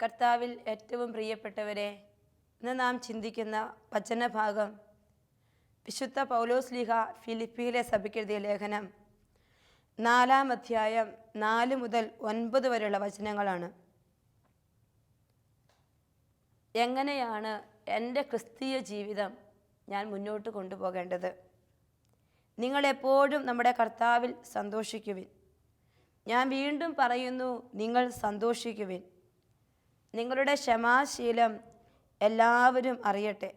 കർത്താവിൽ ഏറ്റവും പ്രിയപ്പെട്ടവരെ ഇന്ന് നാം ചിന്തിക്കുന്ന വചനഭാഗം വിശുദ്ധ പൗലോസ് ലിഹ ഫിലിപ്പിയിലെ സഭയ്ക്കെഴുതിയ ലേഖനം. നാലാം അധ്യായം നാല് മുതൽ ഒൻപത് വരെയുള്ള വചനങ്ങളാണ്. എങ്ങനെയാണ് എന്റെ ക്രിസ്തീയ ജീവിതം ഞാൻ മുന്നോട്ട് കൊണ്ടുപോകേണ്ടത്? നിങ്ങളെപ്പോഴും നമ്മുടെ കർത്താവിൽ സന്തോഷിക്കുവിൻ. ഞാൻ വീണ്ടും പറയുന്നു നിങ്ങൾ സന്തോഷിക്കുവിൻ. നിങ്ങളുടെ ക്ഷമാശീലം എല്ലാവരും അറിയട്ടെ.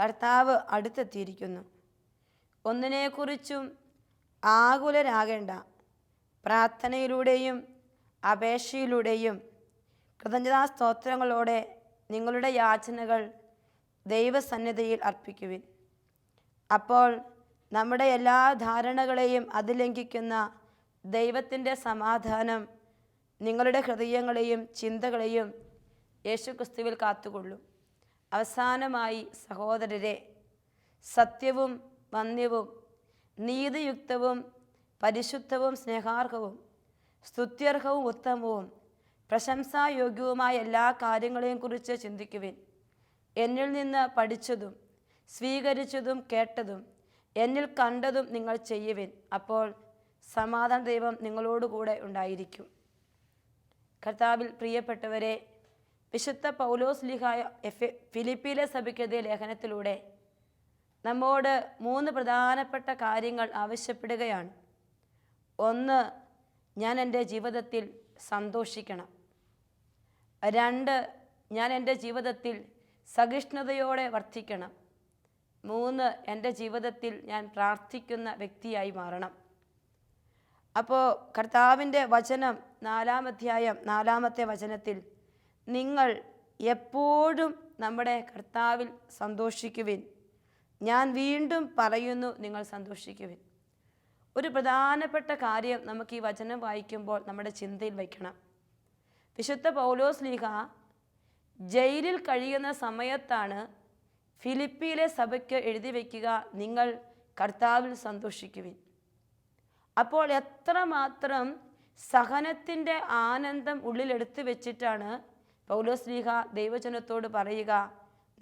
കർത്താവ് അടുത്തെത്തിയിരിക്കുന്നു. ഒന്നിനെക്കുറിച്ചും ആകുലരാകേണ്ട പ്രാർത്ഥനയിലൂടെയും അപേക്ഷയിലൂടെയും കൃതജ്ഞതാ സ്തോത്രങ്ങളോടെ നിങ്ങളുടെ യാചനകൾ ദൈവസന്നിധിയിൽ അർപ്പിക്കുവിൻ. അപ്പോൾ നമ്മുടെ എല്ലാ ധാരണകളെയും അതിലംഘിക്കുന്ന ദൈവത്തിന്റെ സമാധാനം നിങ്ങളുടെ ഹൃദയങ്ങളെയും ചിന്തകളെയും യേശുക്രിസ്തുവിൽ കാത്തുകൊള്ളും. അവസാനമായി സഹോദരരെ സത്യവും വന്യവും നീതിയുക്തവും പരിശുദ്ധവും സ്നേഹാർഹവും സ്തുത്യർഹവും ഉത്തമവും പ്രശംസായോഗ്യവുമായ എല്ലാ കാര്യങ്ങളെയും കുറിച്ച് ചിന്തിക്കുവിൻ. എന്നിൽ നിന്ന് പഠിച്ചതും സ്വീകരിച്ചതും കേട്ടതും എന്നിൽ കണ്ടതും നിങ്ങൾ ചെയ്യുവിൻ. അപ്പോൾ സമാധാന ദൈവം നിങ്ങളോടുകൂടെ ഉണ്ടായിരിക്കും. കർത്താവിൽ പ്രിയപ്പെട്ടവരെ വിശുദ്ധ പൗലോസ് ലിഹായ എഫ് സഭയ്ക്കെതിരെ ലേഖനത്തിലൂടെ നമ്മോട് മൂന്ന് പ്രധാനപ്പെട്ട കാര്യങ്ങൾ ആവശ്യപ്പെടുകയാണ്. ഒന്ന് ഞാൻ എന്റെ ജീവിതത്തിൽ സന്തോഷിക്കണം. രണ്ട് ഞാൻ എന്റെ ജീവിതത്തിൽ സഹിഷ്ണുതയോടെ വർദ്ധിക്കണം മൂന്ന് എന്റെ ജീവിതത്തിൽ ഞാൻ പ്രാർത്ഥിക്കുന്ന വ്യക്തിയായി മാറണം. അപ്പോൾ കർത്താവിന്റെ വചനം നാലാം അധ്യായം നാലാമത്തെ വചനത്തിൽ നിങ്ങൾ എപ്പോഴും നമ്മുടെ കർത്താവിൽ സന്തോഷിക്കുവിൻ. ഞാൻ വീണ്ടും പറയുന്നു നിങ്ങൾ സന്തോഷിക്കുവിൻ. ഒരു പ്രധാനപ്പെട്ട കാര്യം നമുക്ക് ഈ വചനം വായിക്കുമ്പോൾ നമ്മുടെ ചിന്തയിൽ വയ്ക്കണം. വിശുദ്ധ പൗലോസ് ലീഹ ജയിലിൽ കഴിയുന്ന സമയത്താണ് ഫിലിപ്പിയിലെ സഭയ്ക്ക് എഴുതി വയ്ക്കുക നിങ്ങൾ കർത്താവിൽ സന്തോഷിക്കുവിൻ. അപ്പോൾ എത്രമാത്രം സഹനത്തിന്റെ ആനന്ദം ഉള്ളിലെടുത്ത് വെച്ചിട്ടാണ് പൗലോസ്ലീഹ ദൈവജനത്തോട് പറയുക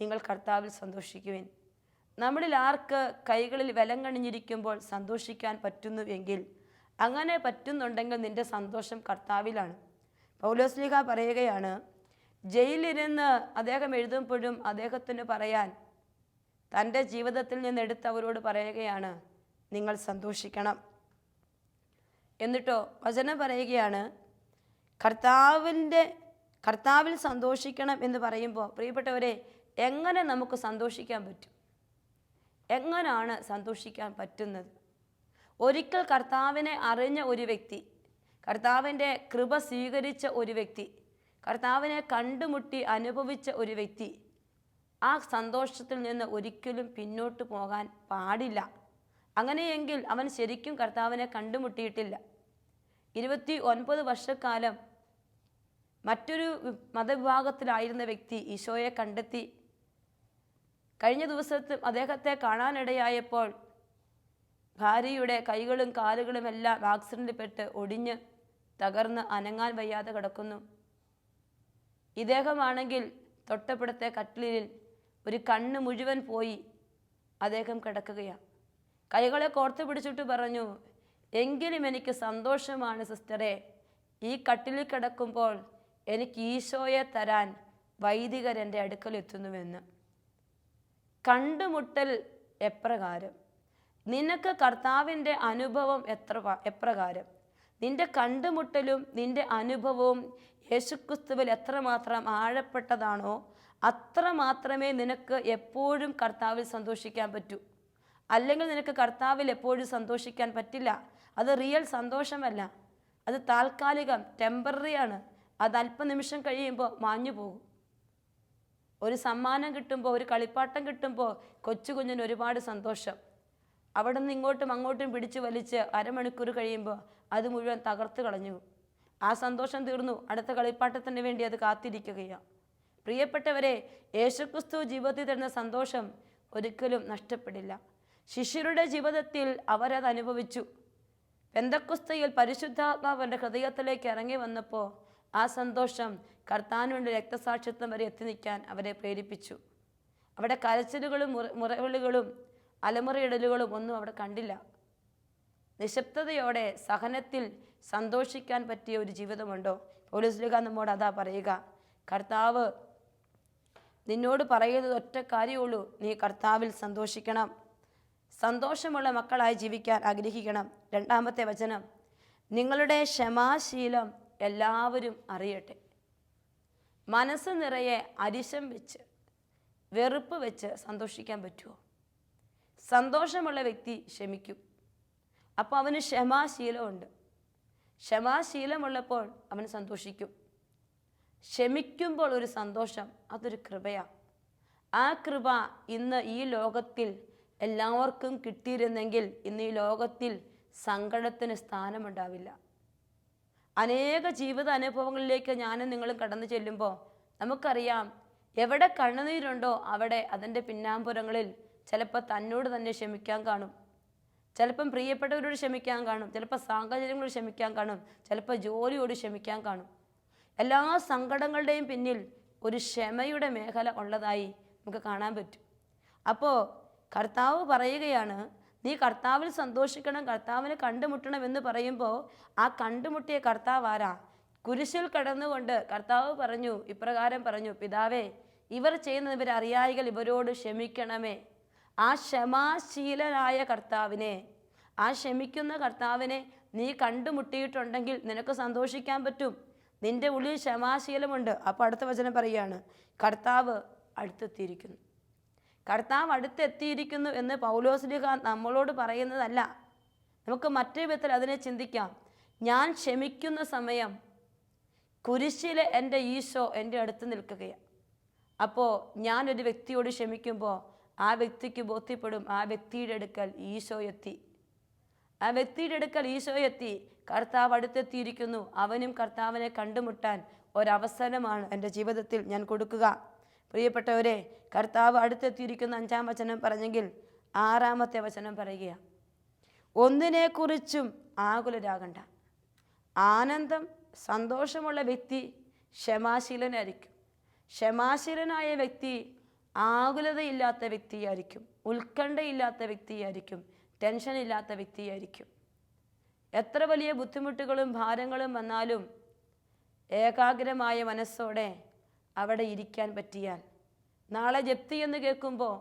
നിങ്ങൾ കർത്താവിൽ സന്തോഷിക്കുവിൻ. നമ്മളിൽ ആർക്ക് കൈകളിൽ വിലം കണിഞ്ഞിരിക്കുമ്പോൾ സന്തോഷിക്കാൻ പറ്റുന്നു എങ്കിൽ അങ്ങനെ പറ്റുന്നുണ്ടെങ്കിൽ നിന്റെ സന്തോഷം കർത്താവിലാണ്. പൗലോസ്ലീഹ പറയുകയാണ് ജയിലിരുന്ന് അദ്ദേഹം എഴുതുമ്പോഴും അദ്ദേഹത്തിന് പറയാൻ തന്റെ ജീവിതത്തിൽ നിന്ന് എടുത്ത് അവരോട് പറയുകയാണ് നിങ്ങൾ സന്തോഷിക്കണം. എന്നിട്ടോ വചനം പറയുകയാണ് കർത്താവിന്റെ കർത്താവിൽ സന്തോഷിക്കണം എന്ന് പറയുമ്പോൾ പ്രിയപ്പെട്ടവരെ എങ്ങനെ നമുക്ക് സന്തോഷിക്കാൻ പറ്റും? എങ്ങനെയാണ് സന്തോഷിക്കാൻ പറ്റുന്നത്? ഒരിക്കൽ കർത്താവിനെ അറിഞ്ഞ ഒരു വ്യക്തി കർത്താവിന്റെ കൃപ സ്വീകരിച്ച ഒരു വ്യക്തി കർത്താവിനെ കണ്ടുമുട്ടി അനുഭവിച്ച ഒരു വ്യക്തി ആ സന്തോഷത്തിൽ നിന്ന് ഒരിക്കലും പിന്നോട്ട് പോകാൻ പാടില്ല. അങ്ങനെയെങ്കിൽ അവൻ ശരിക്കും കർത്താവിനെ കണ്ടുമുട്ടിയിട്ടില്ല. ഇരുപത്തി ഒൻപത് വർഷക്കാലം മറ്റൊരു മതവിഭാഗത്തിലായിരുന്ന വ്യക്തി ഈശോയെ കണ്ടെത്തി. കഴിഞ്ഞ ദിവസത്ത് അദ്ദേഹത്തെ കാണാനിടയായപ്പോൾ ഭാര്യയുടെ കൈകളും കാലുകളുമെല്ലാം ആക്സിഡന്റിൽപ്പെട്ട് ഒടിഞ്ഞ് തകർന്ന് അനങ്ങാൻ വയ്യാതെ കിടക്കുന്നു. ഇദ്ദേഹമാണെങ്കിൽ തൊട്ടപ്പുറത്തെ കട്ടിലിൽ ഒരു കണ്ണ് മുഴുവൻ പോയി അദ്ദേഹം കിടക്കുകയാണ് കൈകളെ കോർത്തു പിടിച്ചിട്ട് പറഞ്ഞു എങ്കിലും എനിക്ക് സന്തോഷമാണ് സിസ്റ്ററെ. ഈ കട്ടിലിൽ കിടക്കുമ്പോൾ എനിക്ക് ഈശോയെ തരാൻ വൈദികർ എന്റെ അടുക്കൽ എത്തുന്നുവെന്ന്. കണ്ടുമുട്ടൽ എപ്രകാരം? നിനക്ക് കർത്താവിന്റെ അനുഭവം എത്ര എപ്രകാരം? നിന്റെ കണ്ടുമുട്ടലും നിന്റെ അനുഭവവും യേശുക്രിസ്തുവിൽ എത്രമാത്രം ആഴപ്പെട്ടതാണോ അത്ര മാത്രമേ നിനക്ക് എപ്പോഴും കർത്താവിൽ സന്തോഷിക്കാൻ പറ്റൂ. അല്ലെങ്കിൽ നിനക്ക് കർത്താവിൽ എപ്പോഴും സന്തോഷിക്കാൻ പറ്റില്ല. അത് റിയൽ സന്തോഷമല്ല. അത് താൽക്കാലികം ടെമ്പററി ആണ്. അത് അല്പനിമിഷം കഴിയുമ്പോൾ മാഞ്ഞു പോകും. ഒരു സമ്മാനം കിട്ടുമ്പോൾ ഒരു കളിപ്പാട്ടം കിട്ടുമ്പോൾ കൊച്ചു കുഞ്ഞിന് ഒരുപാട് സന്തോഷം. അവിടെ നിന്ന് ഇങ്ങോട്ടും അങ്ങോട്ടും പിടിച്ചു വലിച്ച് അരമണിക്കൂർ കഴിയുമ്പോൾ അത് മുഴുവൻ തകർത്ത് കളഞ്ഞു. ആ സന്തോഷം തീർന്നു. അടുത്ത കളിപ്പാട്ടത്തിന് വേണ്ടി അത് കാത്തിരിക്കുകയാണ് പ്രിയപ്പെട്ടവരെ യേശുക്രിസ്തു ജീവിതത്തിൽ തരുന്ന സന്തോഷം ഒരിക്കലും നഷ്ടപ്പെടില്ല. ശിഷ്യരുടെ ജീവിതത്തിൽ അവരത് അനുഭവിച്ചു. പെന്തക്കുസ്തയിൽ പരിശുദ്ധാത്മാവ് അവന്റെ ഹൃദയത്തിലേക്ക് ഇറങ്ങി വന്നപ്പോൾ ആ സന്തോഷം കർത്താന് വേണ്ടി രക്തസാക്ഷിത്വം വരെ എത്തി നിൽക്കാൻ അവരെ പ്രേരിപ്പിച്ചു. അവിടെ കരച്ചിലുകളും മുറ മുറവിളികളും അലമുറയിടലുകളും ഒന്നും അവിടെ കണ്ടില്ല. നിശബ്ദതയോടെ സഹനത്തിൽ സന്തോഷിക്കാൻ പറ്റിയ ഒരു ജീവിതമുണ്ടോ? പോലീസ് നമ്മോട് അതാ പറയുക. കർത്താവ് നിന്നോട് പറയുന്നത് ഒറ്റ കാര്യമുള്ളൂ. നീ കർത്താവിൽ സന്തോഷിക്കണം. സന്തോഷമുള്ള മക്കളായി ജീവിക്കാൻ ആഗ്രഹിക്കണം. രണ്ടാമത്തെ വചനം നിങ്ങളുടെ ക്ഷമാശീലം എല്ലാവരും അറിയട്ടെ. മനസ്സ് നിറയെ അരിശം വെച്ച് വെറുപ്പ് വെച്ച് സന്തോഷിക്കാൻ പറ്റുമോ? സന്തോഷമുള്ള വ്യക്തി ക്ഷമിക്കും. അപ്പോൾ അവന് ക്ഷമാശീലമുണ്ട്. ക്ഷമാശീലമുള്ളപ്പോൾ അവൻ സന്തോഷിക്കും. ക്ഷമിക്കുമ്പോൾ ഒരു സന്തോഷം അതൊരു കൃപയാണ് ആ കൃപ ഇന്ന് ഈ ലോകത്തിൽ എല്ലാവർക്കും കിട്ടിയിരുന്നെങ്കിൽ ഇന്ന് ഈ ലോകത്തിൽ സങ്കടത്തിന് സ്ഥാനമുണ്ടാവില്ല. അനേക ജീവിത അനുഭവങ്ങളിലേക്ക് ഞാനും നിങ്ങളും കടന്നു ചെല്ലുമ്പോൾ നമുക്കറിയാം എവിടെ കണ്ണുനീരുണ്ടോ അവിടെ അതിന്റെ പിന്നാമ്പുറങ്ങളിൽ ചിലപ്പോൾ തന്നോട് തന്നെ ക്ഷമിക്കാൻ കാണും. ചിലപ്പം പ്രിയപ്പെട്ടവരോട് ക്ഷമിക്കാൻ കാണും ചിലപ്പോൾ സാഹചര്യങ്ങളോട് ക്ഷമിക്കാൻ കാണും ചിലപ്പോൾ ജോലിയോട് ക്ഷമിക്കാൻ കാണും. എല്ലാ സങ്കടങ്ങളുടെയും പിന്നിൽ ഒരു ക്ഷമയുടെ മേഖല ഉള്ളതായി നമുക്ക് കാണാൻ പറ്റും. അപ്പോൾ കർത്താവ് പറയുകയാണ് നീ കർത്താവിൽ സന്തോഷിക്കണം കർത്താവിനെ കണ്ടുമുട്ടണം എന്ന് പറയുമ്പോൾ ആ കണ്ടുമുട്ടിയ കർത്താവ് ആരാ? കുരിശിൽ കടന്നുകൊണ്ട് കർത്താവ് പറഞ്ഞു ഇപ്രകാരം പറഞ്ഞു പിതാവേ ഇവർ ചെയ്യുന്ന ഇവർ അറിയായികൾ ഇവരോട് ക്ഷമിക്കണമേ. ആ ക്ഷമാശീലനായ കർത്താവിനെ ആ ക്ഷമിക്കുന്ന കർത്താവിനെ നീ കണ്ടുമുട്ടിയിട്ടുണ്ടെങ്കിൽ നിനക്ക് സന്തോഷിക്കാൻ പറ്റും. നിന്റെ ഉള്ളിൽ ക്ഷമാശീലമുണ്ട്. അപ്പോൾ അടുത്ത വചനം പറയുകയാണ് കർത്താവ് അടുത്തെത്തിയിരിക്കുന്നു. കർത്താവ് അടുത്തെത്തിയിരിക്കുന്നു എന്ന് പൗലോസ്ലിഹ നമ്മളോട് പറയുന്നതല്ല. നമുക്ക് മറ്റൊരു വിധത്തിൽ അതിനെ ചിന്തിക്കാം. ഞാൻ ക്ഷമിക്കുന്ന സമയം കുരിശിലെ എന്റെ ഈശോ എന്റെ അടുത്ത് നിൽക്കുകയാണ്. അപ്പോൾ ഞാനൊരു വ്യക്തിയോട് ക്ഷമിക്കുമ്പോൾ ആ വ്യക്തിക്ക് ബോധ്യപ്പെടും. ആ വ്യക്തിയുടെ അടുക്കൽ ഈശോ എത്തി. ആ വ്യക്തിയുടെ അടുക്കൽ ഈശോ എത്തി. കർത്താവ് അടുത്തെത്തിയിരിക്കുന്നു. അവനും കർത്താവിനെ കണ്ടുമുട്ടാൻ ഒരവസരമാണ് എന്റെ ജീവിതത്തിൽ ഞാൻ കൊടുക്കുക. പ്രിയപ്പെട്ടവരെ കർത്താവ് അടുത്തെത്തിയിരിക്കുന്ന അഞ്ചാം വചനം പറഞ്ഞെങ്കിൽ ആറാമത്തെ വചനം പറയുകയാണ് ഒന്നിനെക്കുറിച്ചും ആകുലരാകണ്ട. ആനന്ദം സന്തോഷമുള്ള വ്യക്തി ക്ഷമാശീലനായിരിക്കും. ക്ഷമാശീലനായ വ്യക്തി ആകുലതയില്ലാത്ത വ്യക്തിയായിരിക്കും ഉത്കണ്ഠയില്ലാത്ത വ്യക്തിയായിരിക്കും ടെൻഷൻ ഇല്ലാത്ത വ്യക്തിയായിരിക്കും. എത്ര വലിയ ബുദ്ധിമുട്ടുകളും ഭാരങ്ങളും വന്നാലും ഏകാഗ്രമായ മനസ്സോടെ അവിടെ ഇരിക്കാൻ പറ്റിയാൽ നാളെ ജപ്തി എന്ന് കേൾക്കുമ്പോൾ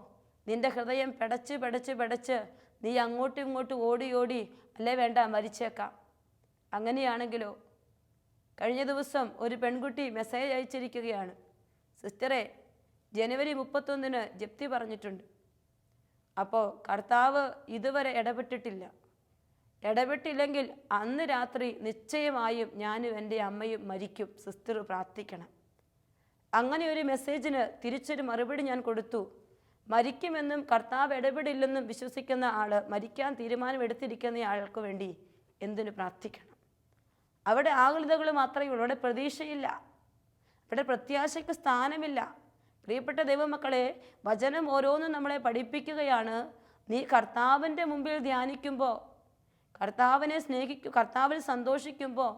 നിന്റെ ഹൃദയം പെടച്ച് പെടച്ച് പെടച്ച് നീ അങ്ങോട്ടും ഇങ്ങോട്ടും ഓടി ഓടി അല്ലേ വേണ്ട മരിച്ചേക്കാം. അങ്ങനെയാണെങ്കിലോ കഴിഞ്ഞ ദിവസം ഒരു പെൺകുട്ടി മെസ്സേജ് അയച്ചിരിക്കുകയാണ്. സിസ്റ്ററെ ജനുവരി മുപ്പത്തൊന്നിന് ജപ്തി പറഞ്ഞിട്ടുണ്ട്. അപ്പോൾ കർത്താവ് ഇതുവരെ ഇടപെട്ടിട്ടില്ല. ഇടപെട്ടില്ലെങ്കിൽ അന്ന് രാത്രി നിശ്ചയമായും ഞാനും എന്റെ അമ്മയും മരിക്കും. സിസ്റ്റർ പ്രാർത്ഥിക്കണം. അങ്ങനെ ഒരു മെസ്സേജിന് തിരിച്ചൊരു മറുപടി ഞാൻ കൊടുത്തു. മരിക്കുമെന്നും കർത്താവ് ഇടപെടില്ലെന്നും വിശ്വസിക്കുന്ന ആൾ മരിക്കാൻ തീരുമാനമെടുത്തിരിക്കുന്ന ആൾക്ക് വേണ്ടി എന്തിനു പ്രാർത്ഥിക്കണം? അവിടെ ആകുലതകൾ മാത്രമേ ഉള്ളൂ. അവിടെ പ്രതീക്ഷയില്ല. അവിടെ പ്രത്യാശയ്ക്ക് സ്ഥാനമില്ല. പ്രിയപ്പെട്ട ദൈവമക്കളെ വചനം ഓരോന്നും നമ്മളെ പഠിപ്പിക്കുകയാണ്. നീ കർത്താവിന്റെ മുമ്പിൽ ധ്യാനിക്കുമ്പോൾ കർത്താവിനെ സ്നേഹിക്കു കർത്താവിൽ സന്തോഷിക്കുമ്പോൾ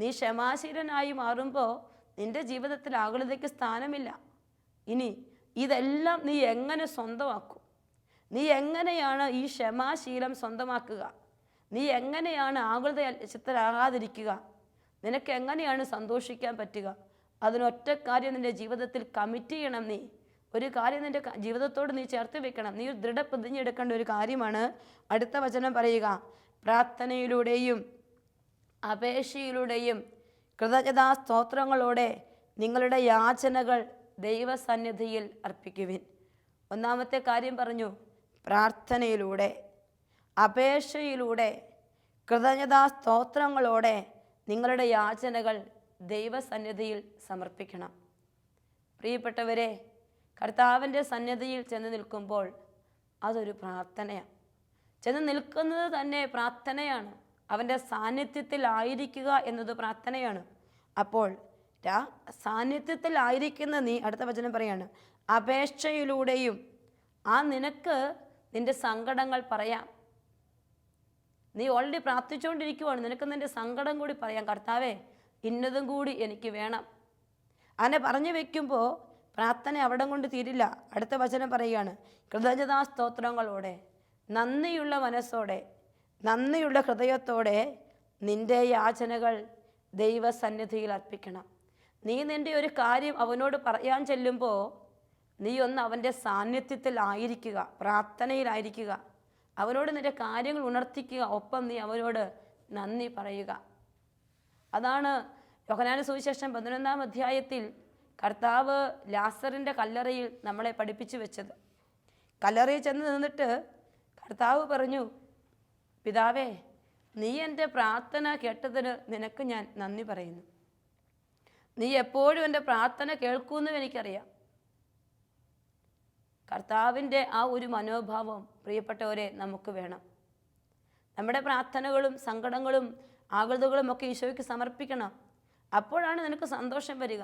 നീ ക്ഷമാശീലനായി മാറുമ്പോൾ നിന്റെ ജീവിതത്തിൽ ആകുലതയ്ക്ക് സ്ഥാനമില്ല. ഇനി ഇതെല്ലാം നീ എങ്ങനെ സ്വന്തമാക്കും? നീ എങ്ങനെയാണ് ഈ ക്ഷമാശീലം സ്വന്തമാക്കുക? നീ എങ്ങനെയാണ് ആകുലത ചിത്തരാകാതിരിക്കുക? നിനക്ക് എങ്ങനെയാണ് സന്തോഷിക്കാൻ പറ്റുക? അതിനൊറ്റ കാര്യം നിന്റെ ജീവിതത്തിൽ കമ്മിറ്റ് ചെയ്യണം നീ. ഒരു കാര്യം നിന്റെ ജീവിതത്തോട് നീ ചേർത്ത് വെക്കണം. നീ ഒരു ദൃഢപ്രതിജ്ഞ എടുക്കേണ്ട ഒരു കാര്യമാണ് അടുത്ത വചനം പറയുക. പ്രാർത്ഥനയിലൂടെയും അപേക്ഷയിലൂടെയും കൃതജ്ഞതാ സ്തോത്രങ്ങളോടെ നിങ്ങളുടെ യാചനകൾ ദൈവസന്നിധിയിൽ അർപ്പിക്കുവിൻ. ഒന്നാമത്തെ കാര്യം പറഞ്ഞു. പ്രാർത്ഥനയിലൂടെ അപേക്ഷയിലൂടെ കൃതജ്ഞതാ സ്തോത്രങ്ങളോടെ നിങ്ങളുടെ യാചനകൾ ദൈവസന്നിധിയിൽ സമർപ്പിക്കണം. പ്രിയപ്പെട്ടവരെ കർത്താവിന്റെ സന്നിധിയിൽ ചെന്ന് നിൽക്കുമ്പോൾ അതൊരു പ്രാർത്ഥനയാണ്. ചെന്ന് നിൽക്കുന്നത് തന്നെ പ്രാർത്ഥനയാണ്. അവന്റെ സാന്നിധ്യത്തിലായിരിക്കുക എന്നത് പ്രാർത്ഥനയാണ്. അപ്പോൾ സാന്നിധ്യത്തിലായിരിക്കുന്ന നീ അടുത്ത വചനം പറയാണ് അപേക്ഷയിലൂടെയും ആ നിനക്ക് നിന്റെ സങ്കടങ്ങൾ പറയാം. നീ ഓൾറെഡി പ്രാർത്ഥിച്ചുകൊണ്ടിരിക്കുവാണ്. നിനക്ക് നിന്റെ സങ്കടം കൂടി പറയാം. കർത്താവേ ഇന്നതും കൂടി എനിക്ക് വേണം. അങ്ങനെ പറഞ്ഞു വെക്കുമ്പോൾ പ്രാർത്ഥന അവിടെ കൊണ്ട് തീരില്ല. അടുത്ത വചനം പറയുകയാണ് കൃതജ്ഞതാ സ്തോത്രങ്ങളോടെ നന്ദിയുള്ള മനസ്സോടെ നന്ദിയുള്ള ഹൃദയത്തോടെ നിന്റെ യാചനകൾ ദൈവസന്നിധിയിൽ അർപ്പിക്കണം. നീ നിന്റെ ഒരു കാര്യം അവനോട് പറയാൻ ചെല്ലുമ്പോൾ നീ ഒന്ന് അവന്റെ സാന്നിധ്യത്തിൽ ആയിരിക്കുക പ്രാർത്ഥനയിലായിരിക്കുക അവനോട് നിന്റെ കാര്യങ്ങൾ ഉണർത്തിക്കുക. ഒപ്പം നീ അവനോട് നന്ദി പറയുക. അതാണ് യോഹനാന സുവിശേഷം പതിനൊന്നാം അധ്യായത്തിൽ കർത്താവ് ലാസറിന്റെ കല്ലറയിൽ നമ്മളെ പഠിപ്പിച്ചു വെച്ചത്. കല്ലറയിൽ ചെന്ന് നിന്നിട്ട് കർത്താവ് പറഞ്ഞു പിതാവേ നീ എന്റെ പ്രാർത്ഥന കേട്ടതിന് നിനക്ക് ഞാൻ നന്ദി പറയുന്നു. നീ എപ്പോഴും എന്റെ പ്രാർത്ഥന കേൾക്കുമെന്നും എനിക്കറിയാം. കർത്താവിന്റെ ആ ഒരു മനോഭാവം പ്രിയപ്പെട്ടവരെ നമുക്ക് വേണം. നമ്മുടെ പ്രാർത്ഥനകളും സങ്കടങ്ങളും ആകൃതകളും ഒക്കെ ഈശോയ്ക്ക് സമർപ്പിക്കണം. അപ്പോഴാണ് നിനക്ക് സന്തോഷം വരിക.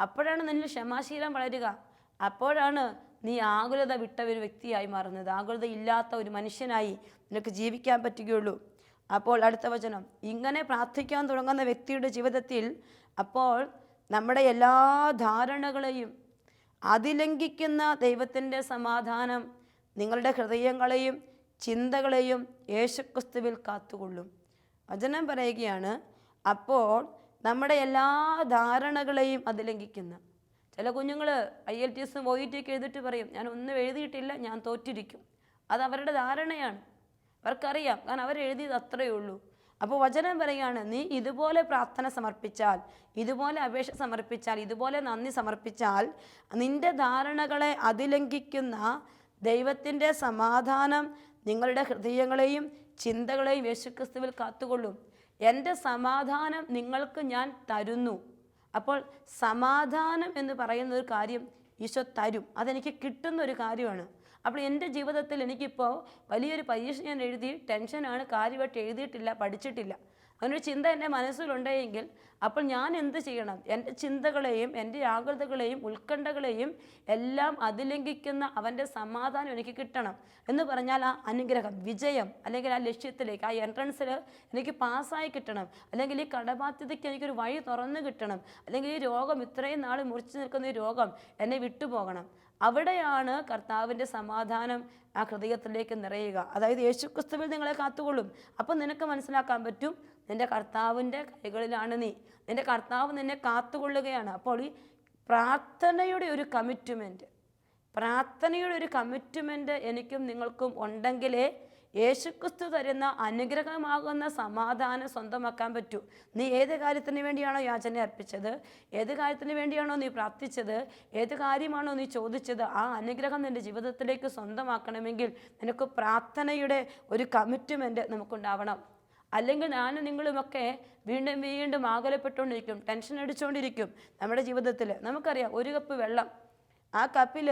അപ്പോഴാണ് നിന്നിൽ ക്ഷമാശീലം വളരുക. അപ്പോഴാണ് നീ ആകുലത വിട്ട ഒരു വ്യക്തിയായി മാറുന്നത്. ആകുലത ഇല്ലാത്ത ഒരു മനുഷ്യനായി നിനക്ക് ജീവിക്കാൻ പറ്റുകയുള്ളൂ. അപ്പോൾ അടുത്ത വചനം. ഇങ്ങനെ പ്രാർത്ഥിക്കാൻ തുടങ്ങുന്ന വ്യക്തിയുടെ ജീവിതത്തിൽ അപ്പോൾ നമ്മുടെ എല്ലാ ധാരണകളെയും അതിലംഘിക്കുന്ന ദൈവത്തിന്റെ സമാധാനം നിങ്ങളുടെ ഹൃദയങ്ങളെയും ചിന്തകളെയും യേശുക്രിസ്തുവിൽ കാത്തുകൊള്ളും. വചനം പറയുകയാണ് അപ്പോൾ നമ്മുടെ എല്ലാ ധാരണകളെയും അത് ലംഘിക്കുന്ന ചില കുഞ്ഞുങ്ങൾ ഐ എൽ ടി എസും ഒ ടി ഒക്കെ എഴുതിയിട്ട് പറയും ഞാൻ ഒന്നും എഴുതിയിട്ടില്ല ഞാൻ തോറ്റിരിക്കും. അത് അവരുടെ ധാരണയാണ്. അവർക്കറിയാം കാരണം അവരെഴുതിയത് അത്രയേ ഉള്ളൂ. അപ്പോൾ വചനം പറയുകയാണ് നീ ഇതുപോലെ പ്രാർത്ഥന സമർപ്പിച്ചാൽ ഇതുപോലെ അപേക്ഷ സമർപ്പിച്ചാൽ ഇതുപോലെ നന്ദി സമർപ്പിച്ചാൽ നിന്റെ ധാരണകളെ അതിലംഘിക്കുന്ന ദൈവത്തിന്റെ സമാധാനം നിങ്ങളുടെ ഹൃദയങ്ങളെയും ചിന്തകളെയും യേശുക്രിസ്തുവിൽ കാത്തുകൊള്ളും. എന്റെ സമാധാനം നിങ്ങൾക്ക് ഞാൻ തരുന്നു. അപ്പോൾ സമാധാനം എന്ന് പറയുന്ന ഒരു കാര്യം ഈശോ തരും. അതെനിക്ക് കിട്ടുന്ന ഒരു കാര്യമാണ്. അപ്പോൾ എന്റെ ജീവിതത്തിൽ എനിക്കിപ്പോൾ വലിയൊരു പരീക്ഷ ഞാൻ എഴുതി ടെൻഷനാണ് കാര്യമായിട്ട് എഴുതിയിട്ടില്ല പഠിച്ചിട്ടില്ല. അങ്ങനൊരു ചിന്ത എന്റെ മനസ്സിലുണ്ടെങ്കിൽ അപ്പോൾ ഞാൻ എന്ത് ചെയ്യണം? എന്റെ ചിന്തകളെയും എന്റെ ആകൃതകളെയും ഉത്കണ്ഠകളെയും എല്ലാം അതിലംഘിക്കുന്ന അവന്റെ സമാധാനം എനിക്ക് കിട്ടണം എന്ന് പറഞ്ഞാൽ ആ അനുഗ്രഹം വിജയം അല്ലെങ്കിൽ ആ ലക്ഷ്യത്തിലേക്ക് ആ എൻട്രൻസിൽ എനിക്ക് പാസ്സായി കിട്ടണം. അല്ലെങ്കിൽ ഈ കടബാധ്യതയ്ക്ക് എനിക്കൊരു വഴി തുറന്നു കിട്ടണം. അല്ലെങ്കിൽ ഈ രോഗം ഇത്രയും നാൾ മുറിച്ചു നിൽക്കുന്ന ഈ രോഗം എന്നെ വിട്ടുപോകണം. അവിടെയാണ് കർത്താവിന്റെ സമാധാനം ആ ഹൃദയത്തിലേക്ക് നിറയുക. അതായത് യേശുക്രിസ്തുവിൽ നിങ്ങളെ കാത്തുകൊള്ളും. അപ്പം നിനക്ക് മനസ്സിലാക്കാൻ പറ്റും നിന്റെ കർത്താവിന്റെ കൈകളിലാണ് നീ. നിന്റെ കർത്താവ് നിന്നെ കാത്തുകൊള്ളുകയാണ്. അപ്പോൾ ഈ പ്രാർത്ഥനയുടെ ഒരു കമ്മിറ്റ്മെന്റ് പ്രാർത്ഥനയുടെ ഒരു കമ്മിറ്റ്മെന്റ് എനിക്കും നിങ്ങൾക്കും ഉണ്ടെങ്കിലേ യേശുക്രിസ്തു തരുന്ന അനുഗ്രഹമാകുന്ന സമാധാനം സ്വന്തമാക്കാൻ പറ്റൂ. നീ ഏത് കാര്യത്തിന് വേണ്ടിയാണോ യാചന അർപ്പിച്ചത്? ഏത് കാര്യത്തിന് വേണ്ടിയാണോ നീ പ്രാർത്ഥിച്ചത്? ഏത് കാര്യമാണോ നീ ചോദിച്ചത്? ആ അനുഗ്രഹം നിന്റെ ജീവിതത്തിലേക്ക് സ്വന്തമാക്കണമെങ്കിൽ നിനക്ക് പ്രാർത്ഥനയുടെ ഒരു കമ്മിറ്റ്മെന്റ് നമുക്കുണ്ടാവണം. അല്ലെങ്കിൽ ഞാനും നിങ്ങളുമൊക്കെ വീണ്ടും വീണ്ടും ആകലപ്പെട്ടുകൊണ്ടിരിക്കും ടെൻഷൻ അടിച്ചുകൊണ്ടിരിക്കും നമ്മുടെ ജീവിതത്തിൽ. നമുക്കറിയാം ഒരു കപ്പ് വെള്ളം ആ കപ്പിൽ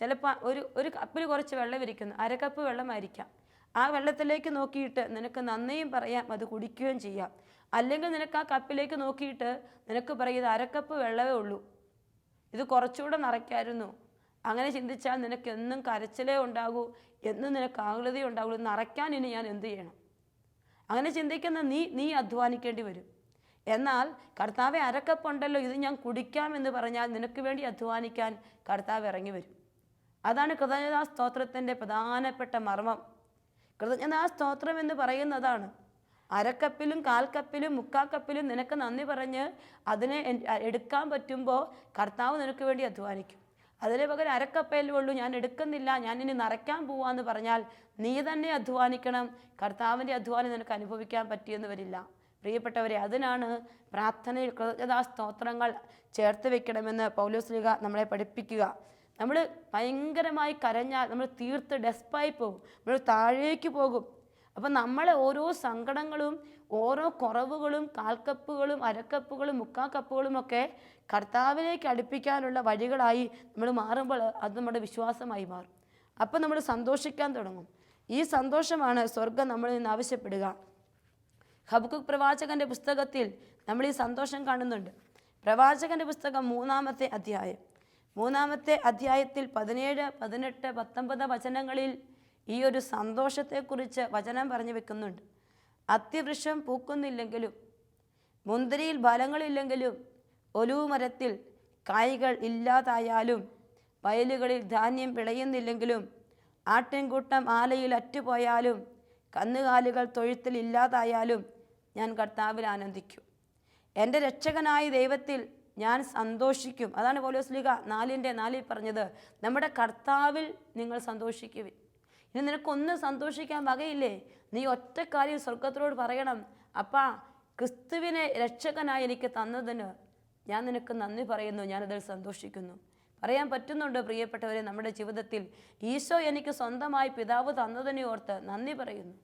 ചിലപ്പോൾ ഒരു ഒരു കപ്പിൽ കുറച്ച് വെള്ളം ഇരിക്കുന്നു അര കപ്പ് വെള്ളമായിരിക്കാം. ആ വെള്ളത്തിലേക്ക് നോക്കിയിട്ട് നിനക്ക് നന്ദിയും പറയാം അത് കുടിക്കുകയും ചെയ്യാം. അല്ലെങ്കിൽ നിനക്ക് ആ കപ്പിലേക്ക് നോക്കിയിട്ട് നിനക്ക് പറയും ഇത് അരക്കപ്പ് വെള്ളമേ ഉള്ളൂ ഇത് കുറച്ചുകൂടെ നിറയ്ക്കായിരുന്നു. അങ്ങനെ ചിന്തിച്ചാൽ നിനക്ക് എന്നും കരച്ചിലേ ഉണ്ടാകൂ എന്നും നിനക്ക് ആകൃതി ഉണ്ടാകുള്ളൂ നിറയ്ക്കാൻ ഇനി ഞാൻ എന്ത് ചെയ്യണം? അങ്ങനെ ചിന്തിക്കുന്ന നീ നീ അധ്വാനിക്കേണ്ടി വരും. എന്നാൽ കർത്താവെ അരക്കപ്പുണ്ടല്ലോ ഇത് ഞാൻ കുടിക്കാം എന്ന് പറഞ്ഞാൽ നിനക്ക് വേണ്ടി അധ്വാനിക്കാൻ കർത്താവ് ഇറങ്ങി വരും. അതാണ് കൃതജ്ഞതാ സ്തോത്രത്തിന്റെ പ്രധാനപ്പെട്ട മർമ്മം. കൃതജ്ഞതാ സ്തോത്രം എന്ന് പറയുന്നതാണ് അരക്കപ്പിലും കാൽക്കപ്പിലും മുക്കാക്കപ്പിലും നിനക്ക് നന്ദി പറഞ്ഞ് അതിനെ എടുക്കാൻ പറ്റുമ്പോൾ കർത്താവ് നിനക്ക് വേണ്ടി അധ്വാനിക്കും. അതിന് പകരം അരക്കപ്പയിലേ ഉള്ളൂ ഞാൻ എടുക്കുന്നില്ല ഞാൻ ഇനി നിറയ്ക്കാൻ പോവാന്ന് പറഞ്ഞാൽ നീ തന്നെ അധ്വാനിക്കണം. കർത്താവിന്റെ അധ്വാനം നിനക്ക് അനുഭവിക്കാൻ പറ്റിയെന്ന് വരില്ല. പ്രിയപ്പെട്ടവരെ അതിനാണ് പ്രാർത്ഥനയിൽ കൃതജ്ഞതാ സ്തോത്രങ്ങൾ ചേർത്ത് വെക്കണമെന്ന് പൗലോസ്ലിക നമ്മളെ പഠിപ്പിക്കുക. നമ്മൾ ഭയങ്കരമായി കരഞ്ഞാൽ നമ്മൾ തീർത്ത് ഡെസ്പായി പോകും. നമ്മൾ താഴേക്ക് പോകും. അപ്പം നമ്മളെ ഓരോ സങ്കടങ്ങളും ഓരോ കുറവുകളും കാൽക്കപ്പുകളും അരക്കപ്പുകളും മുക്കാക്കപ്പുകളും ഒക്കെ കർത്താവിലേക്ക് അടുപ്പിക്കാനുള്ള വഴികളായി നമ്മൾ മാറുമ്പോൾ അത് നമ്മുടെ വിശ്വാസമായി മാറും. അപ്പം നമ്മൾ സന്തോഷിക്കാൻ തുടങ്ങും. ഈ സന്തോഷമാണ് സ്വർഗം നമ്മളിൽ നിന്ന് ആവശ്യപ്പെടുക. ഹബക്കുക്ക് പ്രവാചകന്റെ പുസ്തകത്തിൽ നമ്മൾ ഈ സന്തോഷം കാണുന്നുണ്ട്. പ്രവാചകന്റെ പുസ്തകം മൂന്നാമത്തെ അധ്യായം. മൂന്നാമത്തെ അധ്യായത്തിൽ പതിനേഴ് പതിനെട്ട് പത്തൊമ്പത് വചനങ്ങളിൽ ഈ ഒരു സന്തോഷത്തെക്കുറിച്ച് വചനം പറഞ്ഞു വെക്കുന്നുണ്ട്. അത്യവൃക്ഷം പൂക്കുന്നില്ലെങ്കിലും മുന്തിരിയിൽ ഫലങ്ങളില്ലെങ്കിലും ഒലുമരത്തിൽ മരത്തിൽ കായ്കൾ ഇല്ലാതായാലും വയലുകളിൽ ധാന്യം വിളയുന്നില്ലെങ്കിലും ആട്ടിൻകൂട്ടം ആലയിൽ അറ്റുപോയാലും കന്നുകാലികൾ തൊഴുത്തിൽ ഇല്ലാതായാലും ഞാൻ കർത്താവിൽ ആനന്ദിക്കും. എന്റെ രക്ഷകനായ ദൈവത്തിൽ ഞാൻ സന്തോഷിക്കും. അതാണ് പൗലോസ്ലിക നാലിന്റെ നാലിൽ പറഞ്ഞത്. നമ്മുടെ കർത്താവിൽ നിങ്ങൾ സന്തോഷിക്കുവിൻ. ഇനി നിനക്കൊന്നും സന്തോഷിക്കാൻ വകയില്ലേ? നീ ഒറ്റ കാര്യം സ്വർഗത്തിനോട് പറയണം. അപ്പാ ക്രിസ്തുവിനെ രക്ഷകനായി എനിക്ക് തന്നതിന് ഞാൻ നിനക്ക് നന്ദി പറയുന്നു. ഞാനതിൽ സന്തോഷിക്കുന്നു. പറയാൻ പറ്റുന്നുണ്ട് പ്രിയപ്പെട്ടവരെ നമ്മുടെ ജീവിതത്തിൽ ഈശോ എനിക്ക് സ്വന്തമായി പിതാവ് തന്നതിനെ ഓർത്ത് നന്ദി പറയുന്നു.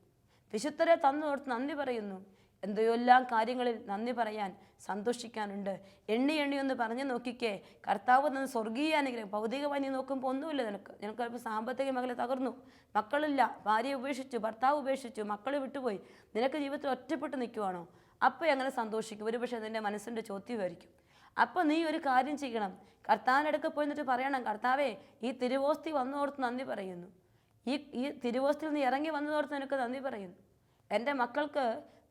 വിശുദ്ധരെ തന്നോർത്ത് നന്ദി പറയുന്നു. എന്തെല്ലാം കാര്യങ്ങളിൽ നന്ദി പറയാൻ സന്തോഷിക്കാനുണ്ട്. എണ്ണി എണ്ണി ഒന്ന് പറഞ്ഞു നോക്കിക്കേ. കർത്താവ് നിന്ന് സ്വർഗീയ അനുഗ്രഹം ഭൗതികമായി നീ നോക്കുമ്പോൾ ഒന്നുമില്ല നിനക്ക്. നിനക്ക് ചിലപ്പോൾ സാമ്പത്തിക മേഖല തകർന്നു. മക്കളില്ല. ഭാര്യ ഉപേക്ഷിച്ചു ഭർത്താവ് ഉപേക്ഷിച്ചു മക്കൾ വിട്ടുപോയി. നിനക്ക് ജീവിതത്തിൽ ഒറ്റപ്പെട്ട് നിൽക്കുവാണോ? അപ്പോൾ എങ്ങനെ സന്തോഷിക്കും. ഒരുപക്ഷെ നിന്റെ മനസ്സിന്റെ ചോദ്യമായിരിക്കും അപ്പോൾ നീ ഒരു കാര്യം ചെയ്യണം. കർത്താവിന്റെ അടുക്ക പോയി എന്നിട്ട് പറയണം കർത്താവേ ഈ തിരുവോസ്തി വന്നോർത്ത് നന്ദി പറയുന്നു. ഈ ഈ തിരുവോസ്തിയിൽ നിന്ന് ഇറങ്ങി വന്നതോർത്ത് നിനക്ക് നന്ദി പറയുന്നു. എന്റെ മക്കൾക്ക്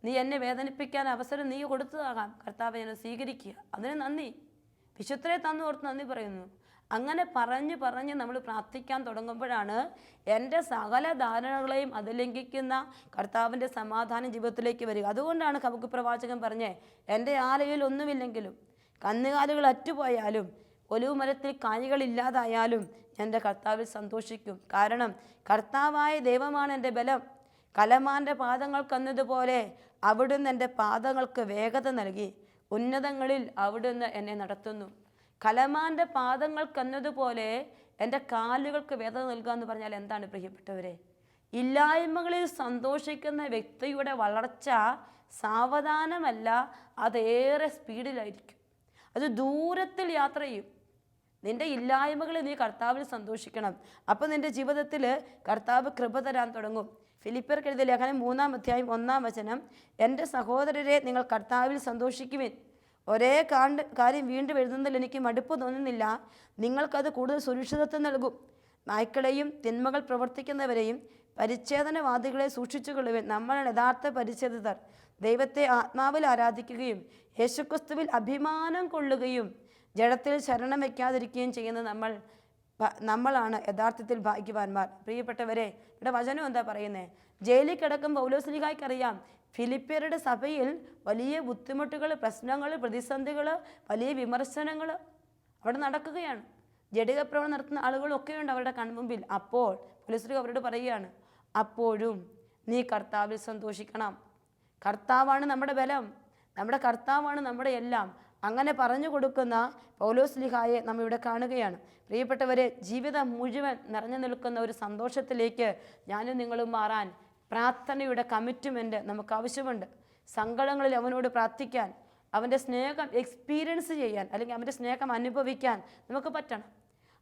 നീ എന്നെ വേദനിപ്പിക്കാൻ അവസരം നീ കൊടുത്തതാകാം. കർത്താവ് എന്നെ സ്വീകരിക്കുക. അതിന് നന്ദി. വിശുദ്ധരെ തന്നോർത്ത് നന്ദി പറയുന്നു. അങ്ങനെ പറഞ്ഞ് പറഞ്ഞ് നമ്മൾ പ്രാർത്ഥിക്കാൻ തുടങ്ങുമ്പോഴാണ് എന്റെ സകല ധാരണകളെയും അതിലംഘിക്കുന്ന കർത്താവിന്റെ സമാധാനം ജീവിതത്തിലേക്ക് വരിക. അതുകൊണ്ടാണ് കമുക്ക് പ്രവാചകൻ പറഞ്ഞേ എന്റെ ആലയിൽ ഒന്നുമില്ലെങ്കിലും കന്നുകാലികൾ അറ്റുപോയാലും ഒലിവ് മരത്തിൽ കായികളില്ലാതായാലും എന്റെ കർത്താവിൽ സന്തോഷിക്കും. കാരണം കർത്താവായ ദൈവമാണ് എന്റെ ബലം. കലമാന്റെ പാദങ്ങൾക്കെന്നതുപോലെ അവിടുന്ന് എന്റെ പാദങ്ങൾക്ക് വേഗത നൽകി. ഉന്നതങ്ങളിൽ അവിടുന്ന് എന്നെ നടത്തുന്നു. കലമാന്റെ പാദങ്ങൾക്കെന്നതുപോലെ എന്റെ കാലുകൾക്ക് വേഗത നൽകുക എന്ന് പറഞ്ഞാൽ എന്താണ് പ്രിയപ്പെട്ടവരെ? ഇല്ലായ്മകളിൽ സന്തോഷിക്കുന്ന വ്യക്തിയുടെ വളർച്ച സാവധാനമല്ല അതേറെ സ്പീഡിലായിരിക്കും. അത് ദൂരത്തിൽ യാത്ര ചെയ്യും. നിന്റെ ഇല്ലായ്മകളിൽ നീ കർത്താവിൽ സന്തോഷിക്കണം. അപ്പോൾ നിന്റെ ജീവിതത്തിൽ കർത്താവ് കൃപ തരാൻ തുടങ്ങും. ഫിലിപ്പർക്ക് കെഴുതിയ ലേഖനം മൂന്നാം അധ്യായം ഒന്നാം വചനം എന്റെ സഹോദരരെ നിങ്ങൾ കർത്താവിൽ സന്തോഷിക്കുവിൻ. ഒരേ കാണ്ട് കാര്യം വീണ്ടും എഴുതുന്നതിൽ എനിക്ക് മടുപ്പ് തോന്നുന്നില്ല. നിങ്ങൾക്കത് കൂടുതൽ സുരക്ഷിതത്വം നൽകും. നായ്ക്കളെയും തിന്മകൾ പ്രവർത്തിക്കുന്നവരെയും പരിച്ഛേദനവാദികളെ സൂക്ഷിച്ചുകൊള്ളുവിൻ. നമ്മളാണ് യഥാർത്ഥ പരിച്ഛേദിതർ ദൈവത്തെ ആത്മാവിൽ ആരാധിക്കുകയും യേശുക്രിസ്തുവിൽ അഭിമാനം കൊള്ളുകയും ജഡത്തിൽ ശരണം വയ്ക്കാതിരിക്കുകയും ചെയ്യുന്ന നമ്മൾ. നമ്മളാണ് യഥാർത്ഥത്തിൽ ഭാഗ്യവാന്മാർ. പ്രിയപ്പെട്ടവരെ ഇവിടെ വചനം എന്താ പറയുന്നത് ജയിലിൽ കിടക്കും പൗലോസ്ലിഹായ്ക്കറിയാം. ഫിലിപ്പിയരുടെ സഭയിൽ വലിയ ബുദ്ധിമുട്ടുകൾ പ്രശ്നങ്ങൾ പ്രതിസന്ധികൾ വലിയ വിമർശനങ്ങൾ അവിടെ നടക്കുകയാണ്. ജഡികപ്രവണം നടത്തുന്ന ആളുകളൊക്കെയുണ്ട് അവരുടെ കൺമുമ്പിൽ. അപ്പോൾ പോലീസ് അവരോട് പറയുകയാണ് അപ്പോഴും നീ കർത്താവിൽ സന്തോഷിക്കണം. കർത്താവാണ് നമ്മുടെ ബലം. നമ്മുടെ കർത്താവാണ് നമ്മുടെ എല്ലാം. അങ്ങനെ പറഞ്ഞു കൊടുക്കുന്ന പൗലോസ് ലിഹായെ നാം ഇവിടെ കാണുകയാണ്. പ്രിയപ്പെട്ടവരെ ജീവിതം മുഴുവൻ നിറഞ്ഞു നിൽക്കുന്ന ഒരു സന്തോഷത്തിലേക്ക് ഞാനും നിങ്ങളും മാറാൻ പ്രാർത്ഥനയുടെ കമ്മിറ്റ്മെന്റ് നമുക്ക് ആവശ്യമുണ്ട്. സങ്കടങ്ങളിൽ അവനോട് പ്രാർത്ഥിക്കാൻ അവന്റെ സ്നേഹം എക്സ്പീരിയൻസ് ചെയ്യാൻ അല്ലെങ്കിൽ അവന്റെ സ്നേഹം അനുഭവിക്കാൻ നമുക്ക് പറ്റണം.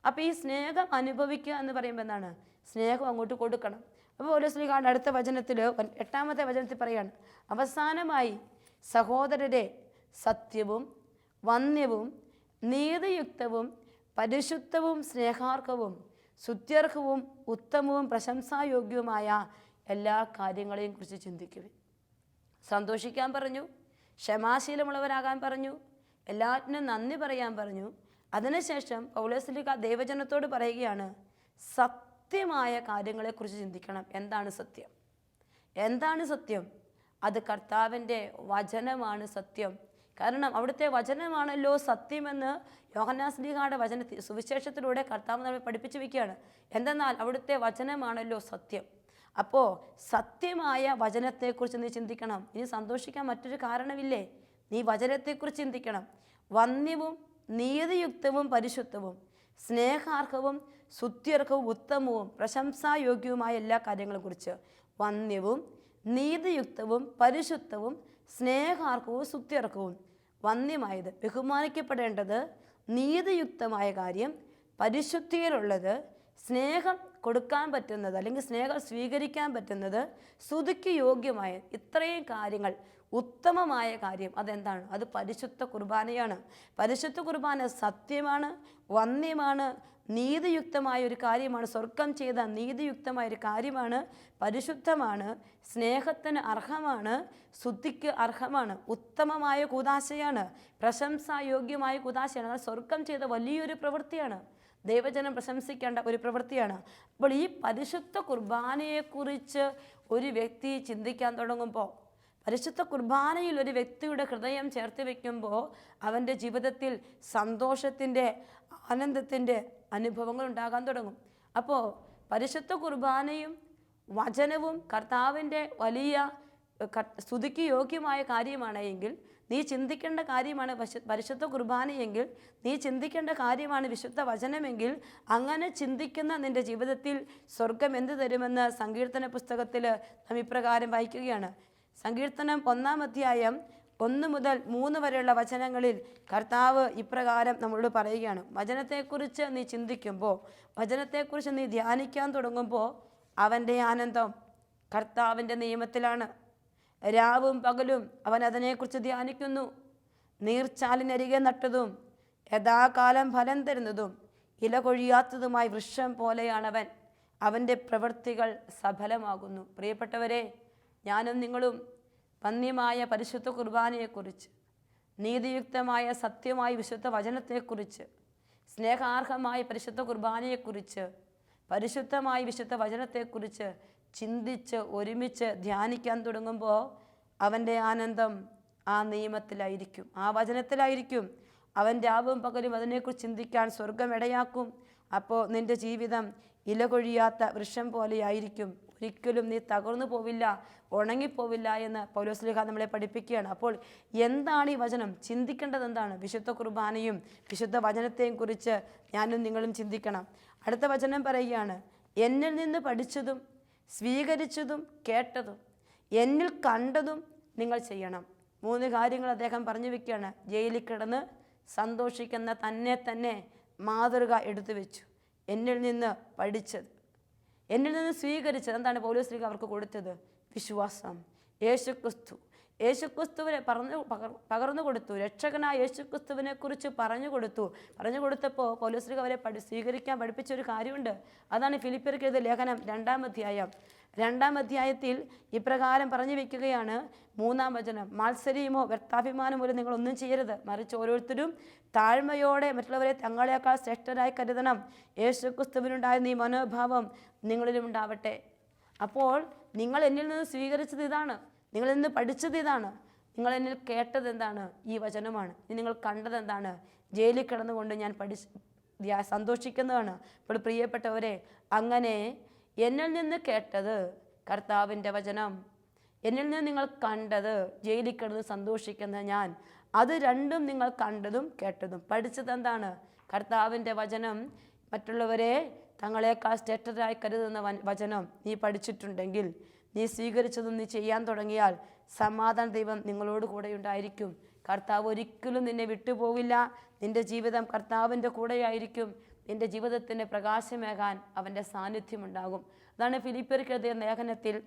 അപ്പോൾ ഈ സ്നേഹം അനുഭവിക്കുക എന്ന് പറയുമ്പോൾ എന്താണ്? സ്നേഹം അങ്ങോട്ട് കൊടുക്കണം. അപ്പോൾ ഓരോ ശ്രീകാണ്ട് അടുത്ത വചനത്തിൽ എട്ടാമത്തെ വചനത്തിൽ പറയാണ് അവസാനമായി സഹോദരരെ സത്യവും വന്യവും നീതിയുക്തവും പരിശുദ്ധവും സ്നേഹാർഹവും സുത്യർഹവും ഉത്തമവും പ്രശംസായോഗ്യവുമായ എല്ലാ കാര്യങ്ങളെയും കുറിച്ച് ചിന്തിക്കുവിൻ. സന്തോഷിക്കാൻ പറഞ്ഞു ക്ഷമാശീലമുള്ളവരാകാൻ പറഞ്ഞു എല്ലാറ്റിനും നന്ദി പറയാൻ പറഞ്ഞു. അതിനുശേഷം പൗലോസ്ലിക ദൈവജനത്തോട് പറയുകയാണ് സത്യമായ കാര്യങ്ങളെക്കുറിച്ച് ചിന്തിക്കണം. എന്താണ് സത്യം? എന്താണ് സത്യം? അത് കർത്താവിന്റെ വചനമാണ് സത്യം. കാരണം അവിടുത്തെ വചനമാണല്ലോ സത്യമെന്ന് യോഹന്നാസ്ലിഹായുടെ വചന സുവിശേഷത്തിലൂടെ കർത്താവ് നമ്മെ പഠിപ്പിച്ചു വയ്ക്കുകയാണ് എന്തെന്നാൽ അവിടുത്തെ വചനമാണല്ലോ സത്യം. അപ്പോൾ സത്യമായ വചനത്തെക്കുറിച്ച് നീ ചിന്തിക്കണം. ഇനി സന്തോഷിക്കാൻ മറ്റൊരു കാരണമില്ലേ? നീ വചനത്തെക്കുറിച്ച് ചിന്തിക്കണം. വന്യവും നീതിയുക്തവും പരിശുദ്ധവും സ്നേഹാർഹവും സുത്യർഹവും ഉത്തമവും പ്രശംസായോഗ്യവുമായ എല്ലാ കാര്യങ്ങളെക്കുറിച്ച് വന്യവും നീതിയുക്തവും പരിശുദ്ധവും സ്നേഹാർഹവും സുത്യർഹവും വന്യമായത് ബഹുമാനിക്കപ്പെടേണ്ടത് നീതിയുക്തമായ കാര്യം പരിശുദ്ധിയിലുള്ളത് സ്നേഹം കൊടുക്കാൻ പറ്റുന്നത് അല്ലെങ്കിൽ സ്നേഹം സ്വീകരിക്കാൻ പറ്റുന്നത് സ്തുതിക്ക് യോഗ്യമായ ഇത്രയും കാര്യങ്ങൾ ഉത്തമമായ കാര്യം അതെന്താണ്? അത് പരിശുദ്ധ കുർബാനയാണ്. പരിശുദ്ധ കുർബാന സത്യമാണ് വന്യമാണ് നീതിയുക്തമായ ഒരു കാര്യമാണ് സ്വർഗം ചെയ്ത നീതിയുക്തമായ ഒരു കാര്യമാണ് പരിശുദ്ധമാണ് സ്നേഹത്തിന് അർഹമാണ് ശുദ്ധിക്ക് അർഹമാണ് ഉത്തമമായ കുതാശയാണ് പ്രശംസായോഗ്യമായ കുതാശയാണ് അത് സ്വർഗം ചെയ്ത വലിയൊരു പ്രവൃത്തിയാണ് ദൈവജനം പ്രശംസിക്കേണ്ട ഒരു പ്രവൃത്തിയാണ്. അപ്പോൾ ഈ പരിശുദ്ധ കുർബാനയെക്കുറിച്ച് ഒരു വ്യക്തി ചിന്തിക്കാൻ തുടങ്ങുമ്പോൾ പരിശുദ്ധ കുർബാനയിൽ ഒരു വ്യക്തിയുടെ ഹൃദയം ചേർത്ത് വയ്ക്കുമ്പോൾ അവന്റെ ജീവിതത്തിൽ സന്തോഷത്തിന്റെ ആനന്ദത്തിന്റെ അനുഭവങ്ങൾ ഉണ്ടാകാൻ തുടങ്ങും. അപ്പോൾ പരിശുദ്ധ കുർബാനയും വചനവും കർത്താവിന്റെ വലിയ സ്തുതിക്ക് യോഗ്യമായ കാര്യമാണ് എങ്കിൽ നീ ചിന്തിക്കേണ്ട കാര്യമാണ് പരിശുദ്ധ കുർബാനയെങ്കിൽ നീ ചിന്തിക്കേണ്ട കാര്യമാണ് വിശുദ്ധ വചനമെങ്കിൽ അങ്ങനെ ചിന്തിക്കുന്ന നിന്റെ ജീവിതത്തിൽ സ്വർഗം എന്ത് തരുമെന്ന് സങ്കീർത്തന പുസ്തകത്തിൽ നാം ഇപ്രകാരം വായിക്കുകയാണ്. സങ്കീർത്തനം ഒന്നാം അധ്യായം ഒന്ന് മുതൽ മൂന്ന് വരെയുള്ള വചനങ്ങളിൽ കർത്താവ് ഇപ്രകാരം നമ്മളോട് പറയുകയാണ്. വചനത്തെക്കുറിച്ച് നീ ചിന്തിക്കുമ്പോൾ വചനത്തെക്കുറിച്ച് നീ ധ്യാനിക്കാൻ തുടങ്ങുമ്പോൾ അവന്റെ ആനന്ദം കർത്താവിന്റെ നിയമത്തിലാണ്. രാവും പകലും അവൻ അതിനെക്കുറിച്ച് ധ്യാനിക്കുന്നു. നീർച്ചാലിനരികെ നട്ടതും യഥാകാലം ഫലം തരുന്നതും ഇല കൊഴിയാത്തതുമായി വൃക്ഷം പോലെയാണവൻ. അവന്റെ പ്രവൃത്തികൾ സഫലമാകുന്നു. പ്രിയപ്പെട്ടവരെ ഞാനും നിങ്ങളും പന്യമായ പരിശുദ്ധ കുർബാനയെക്കുറിച്ച് നീതിയുക്തമായ സത്യമായ വിശുദ്ധ വചനത്തെക്കുറിച്ച് സ്നേഹാർഹമായ പരിശുദ്ധ കുർബാനയെക്കുറിച്ച് പരിശുദ്ധമായ വിശുദ്ധ വചനത്തെക്കുറിച്ച് ചിന്തിച്ച് ഒരുമിച്ച് ധ്യാനിക്കാൻ തുടങ്ങുമ്പോൾ അവന്റെ ആനന്ദം ആ നിയമത്തിലായിരിക്കും ആ വചനത്തിലായിരിക്കും. അവൻ രാവും പകലും അതിനെക്കുറിച്ച് ചിന്തിക്കാൻ സ്വർഗം ഇടയാക്കും. അപ്പോൾ നിന്റെ ജീവിതം ഇലകൊഴിയാത്ത വൃക്ഷം പോലെയായിരിക്കും. ഒരിക്കലും നീ തകർന്നു പോവില്ല ഉണങ്ങിപ്പോവില്ല എന്ന് പൗലോസ്ലിഹ നമ്മളെ പഠിപ്പിക്കുകയാണ്. അപ്പോൾ എന്താണ് ഈ വചനം? ചിന്തിക്കേണ്ടത് എന്താണ്? വിശുദ്ധ കുർബാനയും വിശുദ്ധ വചനത്തെയും കുറിച്ച് ഞാനും നിങ്ങളും ചിന്തിക്കണം. അടുത്ത വചനം പറയുകയാണ് എന്നിൽ നിന്ന് പഠിച്ചതും സ്വീകരിച്ചതും കേട്ടതും എന്നിൽ കണ്ടതും നിങ്ങൾ ചെയ്യണം. മൂന്ന് കാര്യങ്ങൾ അദ്ദേഹം പറഞ്ഞു വെക്കുകയാണ്. ജയിലിൽ കിടന്ന് സന്തോഷിക്കുന്ന തന്നെ തന്നെ മാതൃക എടുത്തു വെച്ചു. എന്നിൽ നിന്ന് പഠിച്ചത് എന്നിൽ നിന്ന് സ്വീകരിച്ചത് എന്താണ് പൗലോസ്ലിക അവർക്ക് കൊടുത്തത്? വിശ്വാസം. യേശുക്രിസ്തു. യേശുക്രിസ്തുവിനെ പറഞ്ഞു പകർ- പകർന്നു കൊടുത്തു. രക്ഷകനായ യേശുക്രിസ്തുവിനെ കുറിച്ച് പറഞ്ഞു കൊടുത്തു. പറഞ്ഞു കൊടുത്തപ്പോൾ പൗലോസ്ലിക അവരെ പഠി സ്വീകരിക്കാൻ പഠിപ്പിച്ച ഒരു കാര്യമുണ്ട്. അതാണ് ഫിലിപ്പിയർക്ക് എഴുതിയ ലേഖനം രണ്ടാം അധ്യായം. രണ്ടാം അധ്യായത്തിൽ ഇപ്രകാരം പറഞ്ഞു വെക്കുകയാണ്. മൂന്നാം വചനം മത്സരിയുമോ വ്യർത്ഥാഭിമാനം മൂലം നിങ്ങൾ ഒന്നും ചെയ്യരുത്. മറിച്ച് ഓരോരുത്തരും താഴ്മയോടെ മറ്റുള്ളവരെ തങ്ങളെക്കാൾ ശ്രേഷ്ഠരായി കരുതണം. യേശുക്രിസ്തുവിനുണ്ടായ ഈ മനോഭാവം നിങ്ങളിലും ഉണ്ടാവട്ടെ. അപ്പോൾ നിങ്ങൾ എന്നിൽ നിന്ന് സ്വീകരിച്ചത് ഇതാണ്. നിങ്ങളിൽ നിന്ന് പഠിച്ചത് ഇതാണ്. നിങ്ങൾ എന്നിൽ കേട്ടത് എന്താണ്? ഈ വചനമാണ്. നിങ്ങൾ കണ്ടത് എന്താണ്? ജയിലിൽ കിടന്നുകൊണ്ട് ഞാൻ പഠിച്ച് സന്തോഷിക്കുന്നതാണ്. ഇപ്പോൾ പ്രിയപ്പെട്ടവരെ അങ്ങനെ എന്നിൽ നിന്ന് കേട്ടത് കർത്താവിന്റെ വചനം. എന്നിൽ നിന്ന് നിങ്ങൾ കണ്ടത് ജയിലിൽ കിടന്ന് സന്തോഷിക്കുന്ന ഞാൻ. അത് രണ്ടും നിങ്ങൾ കണ്ടതും കേട്ടതും. പഠിച്ചത് എന്താണ്? കർത്താവിന്റെ വചനം. മറ്റുള്ളവരെ തങ്ങളെക്കാൾ സ്റ്റേറ്ററായി കരുതുന്ന വചനം നീ പഠിച്ചിട്ടുണ്ടെങ്കിൽ നീ സ്വീകരിച്ചതും നീ ചെയ്യാൻ തുടങ്ങിയാൽ സമാധാന ദൈവം നിങ്ങളോട് കൂടെ ഉണ്ടായിരിക്കും. കർത്താവ് ഒരിക്കലും നിന്നെ വിട്ടുപോകില്ല. നിന്റെ ജീവിതം കർത്താവിന്റെ കൂടെയായിരിക്കും. നിന്റെ ജീവിതത്തിന്റെ പ്രകാശമേകാൻ അവന്റെ സാന്നിധ്യമുണ്ടാകും. അതാണ് ഫിലിപ്പിയർക്ക് എഴുതിയ ലേഖനത്തിൽ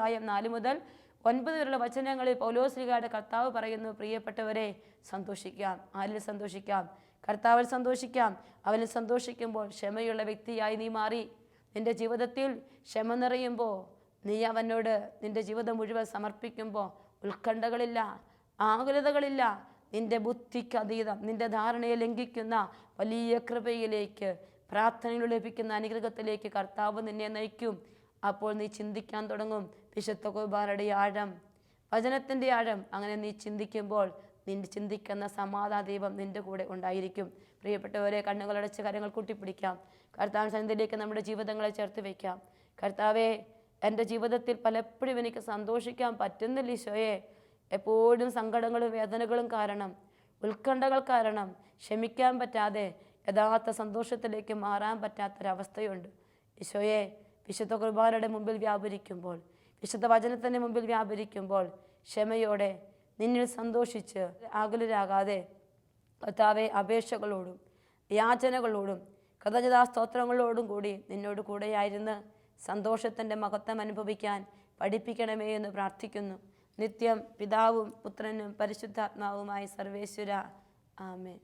ആയം നാല് മുതൽ ഒൻപത് വരെയുള്ള വചനങ്ങളിൽ പൗലോസ്ലികയുടെ കർത്താവ് പറയുന്നു പ്രിയപ്പെട്ടവരെ സന്തോഷിക്കാം. ആരിൽ സന്തോഷിക്കാം? കർത്താവിൽ സന്തോഷിക്കാം. അവനിൽ സന്തോഷിക്കുമ്പോൾ ക്ഷമയുള്ള വ്യക്തിയായി നീ മാറി. നിന്റെ ജീവിതത്തിൽ ക്ഷമ നിറയുമ്പോൾ നീ അവനോട് നിന്റെ ജീവിതം മുഴുവൻ സമർപ്പിക്കുമ്പോൾ ഉത്കണ്ഠകളില്ല ആകുലതകളില്ല നിന്റെ ബുദ്ധിക്ക് അതീതം നിന്റെ ധാരണയെ ലംഘിക്കുന്ന വലിയ കൃപയിലേക്ക് പ്രാർത്ഥനയിൽ ലഭിക്കുന്ന അനുഗ്രഹത്തിലേക്ക് കർത്താവ് നിന്നെ നയിക്കും. അപ്പോൾ നീ ചിന്തിക്കാൻ തുടങ്ങും. വിശുദ്ധ കുർബാനയുടെ ആഴം വചനത്തിന്റെ ആഴം. അങ്ങനെ നീ ചിന്തിക്കുമ്പോൾ നിന്റെ ചിന്തിക്കുന്ന സമാധാന ദൈവം നിന്റെ കൂടെ ഉണ്ടായിരിക്കും. പ്രിയപ്പെട്ടവരെ കണ്ണുകളടച്ച് കരങ്ങൾ കൂട്ടിപ്പിടിക്കാം. കർത്താവ് സന്നിധിയിലേക്ക് നമ്മുടെ ജീവിതങ്ങളെ ചേർത്ത് വയ്ക്കാം. കർത്താവെ എന്റെ ജീവിതത്തിൽ പലപ്പോഴും എനിക്ക് സന്തോഷിക്കാൻ പറ്റുന്നില്ല ഈശോയെ. എപ്പോഴും സങ്കടങ്ങളും വേദനകളും കാരണം ഉത്കണ്ഠകൾ കാരണം ക്ഷമിക്കാൻ പറ്റാതെ യഥാർത്ഥ സന്തോഷത്തിലേക്ക് മാറാൻ പറ്റാത്തൊരവസ്ഥയുണ്ട്. ഈശോയെ വിശുദ്ധ കുർബാനയുടെ മുമ്പിൽ വ്യാപരിക്കുമ്പോൾ വിശുദ്ധ വചനത്തിന്റെ മുമ്പിൽ വ്യാപരിക്കുമ്പോൾ ക്ഷമയോടെ നിന്നിൽ സന്തോഷിച്ച് ആകുലരാകാതെ കർത്താവെ അപേക്ഷകളോടും യാചനകളോടും കൃതജ്ഞതാ സ്തോത്രങ്ങളോടും കൂടി നിന്നോട് കൂടെയായിരുന്ന് സന്തോഷത്തിന്റെ മഹത്വം അനുഭവിക്കാൻ പഠിപ്പിക്കണമേ എന്ന് പ്രാർത്ഥിക്കുന്നു. നിത്യം പിതാവും പുത്രനും പരിശുദ്ധാത്മാവുമായി സർവേശ്വര. ആമേൻ.